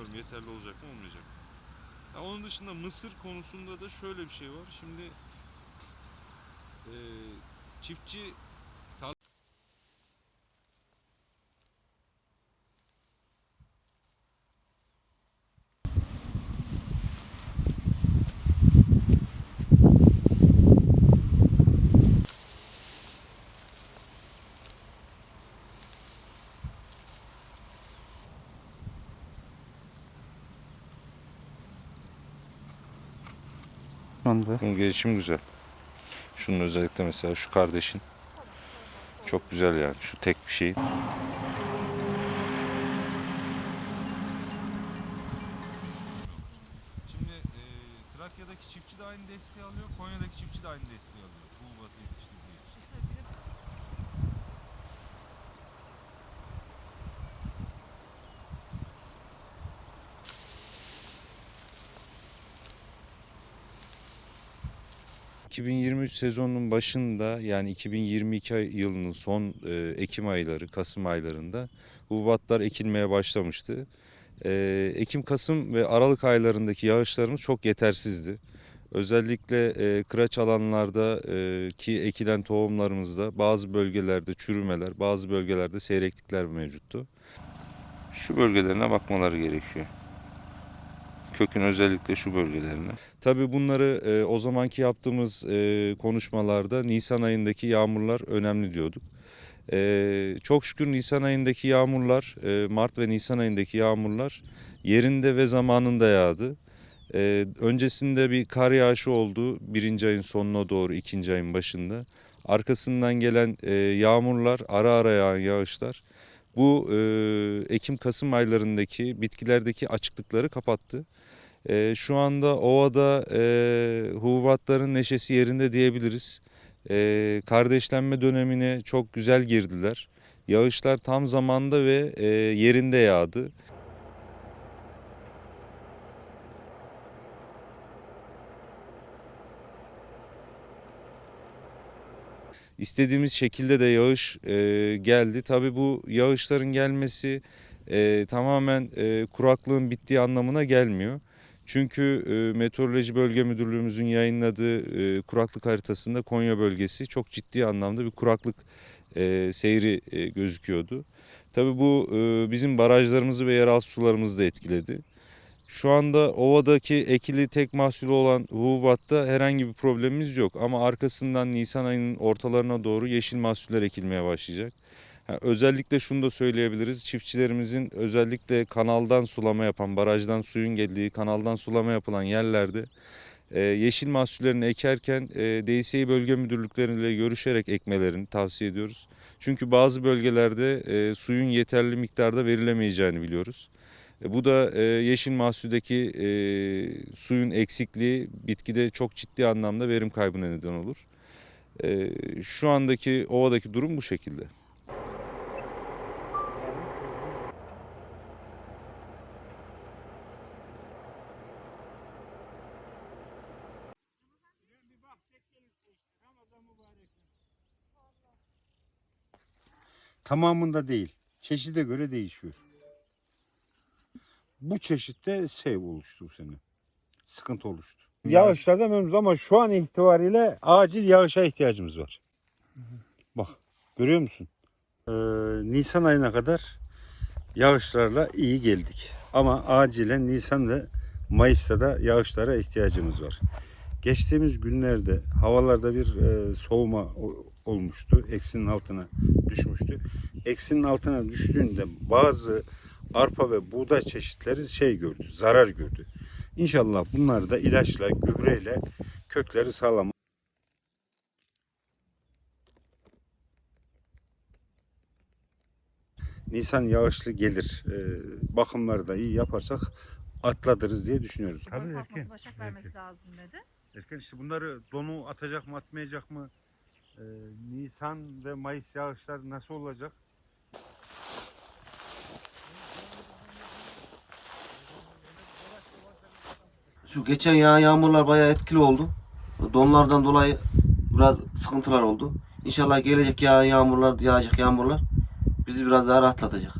bilmiyorum yeterli olacak mı olmayacak. mı. Ha, onun dışında mısır konusunda da şöyle bir şey var. Şimdi eee, çiftçi Anda Bunun gelişimi güzel. Şunun özellikle mesela şu kardeşin çok güzel yani. Şu tek bir şeyin. Şimdi e, Trakya'daki çiftçi de aynı desteği alıyor, Konya'daki çiftçi de aynı desteği alıyor. ...2023 sezonunun başında yani 2022 ay- yılının son e, Ekim ayları, Kasım aylarında hububatlar ekilmeye başlamıştı. E, Ekim, Kasım ve Aralık aylarındaki yağışlarımız çok yetersizdi. Özellikle e, kıraç alanlarda e, ki ekilen tohumlarımızda bazı bölgelerde çürümeler, bazı bölgelerde seyreklikler mevcuttu. Şu bölgelerine bakmaları gerekiyor. Kökün özellikle şu bölgelerine. Tabii bunları e, o zamanki yaptığımız e, konuşmalarda Nisan ayındaki yağmurlar önemli diyorduk. E, çok şükür Nisan ayındaki yağmurlar, e, Mart ve Nisan ayındaki yağmurlar yerinde ve zamanında yağdı. E, öncesinde bir kar yağışı oldu birinci ayın sonuna doğru ikinci ayın başında. Arkasından gelen e, yağmurlar, ara ara yağan yağışlar bu e, Ekim-Kasım aylarındaki bitkilerdeki açıklıkları kapattı. E, şu anda ovada e, hububatların neşesi yerinde diyebiliriz. E, kardeşlenme dönemine çok güzel girdiler. Yağışlar tam zamanda ve e, yerinde yağdı. İstediğimiz şekilde de yağış e, geldi. Tabii bu yağışların gelmesi e, tamamen e, kuraklığın bittiği anlamına gelmiyor. Çünkü e, Meteoroloji Bölge Müdürlüğümüzün yayınladığı e, kuraklık haritasında Konya bölgesi çok ciddi anlamda bir kuraklık e, seyri e, gözüküyordu. Tabii bu e, bizim barajlarımızı ve yeraltı sularımızı da etkiledi. Şu anda ovadaki ekili tek mahsulü olan hububatta herhangi bir problemimiz yok. Ama arkasından Nisan ayının ortalarına doğru yeşil mahsuller ekilmeye başlayacak. Ha, özellikle şunu da söyleyebiliriz. Çiftçilerimizin özellikle kanaldan sulama yapan, barajdan suyun geldiği kanaldan sulama yapılan yerlerde e, yeşil mahsullerini ekerken e, DSİ bölge müdürlükleriyle görüşerek ekmelerini tavsiye ediyoruz. Çünkü bazı bölgelerde e, suyun yeterli miktarda verilemeyeceğini biliyoruz. E, bu da e, yeşil mahsuldeki e, suyun eksikliği bitkide çok ciddi anlamda verim kaybına neden olur. E, şu andaki ovadaki durum bu şekilde. Tamamında değil. Çeşide göre değişiyor. Bu çeşitte sev oluştu bu sene. Sıkıntı oluştu. Yağışlarda memnunuz ama şu an itibariyle acil yağışa ihtiyacımız var. Bak görüyor musun? Ee, Nisan ayına kadar yağışlarla iyi geldik. Ama acilen Nisan ve Mayıs'ta da yağışlara ihtiyacımız var. Geçtiğimiz günlerde havalarda bir e, soğuma olmuştu. Eksinin altına düşmüştü. Eksinin altına düştüğünde bazı arpa ve buğday çeşitleri şey gördü, zarar gördü. İnşallah bunları da ilaçla, gübreyle kökleri sağlam. Nisan yağışlı gelir. Ee, bakımları da iyi yaparsak atlatırız diye düşünüyoruz. Tabii kalkması başak vermesi lazım dedi. Erken işte bunları donu atacak mı atmayacak mı? Ee, Nisan ve Mayıs yağışlar nasıl olacak? Şu geçen yağan yağmurlar bayağı etkili oldu. Donlardan dolayı biraz sıkıntılar oldu. İnşallah gelecek yağan yağmurlar, yağacak yağmurlar bizi biraz daha rahatlatacak.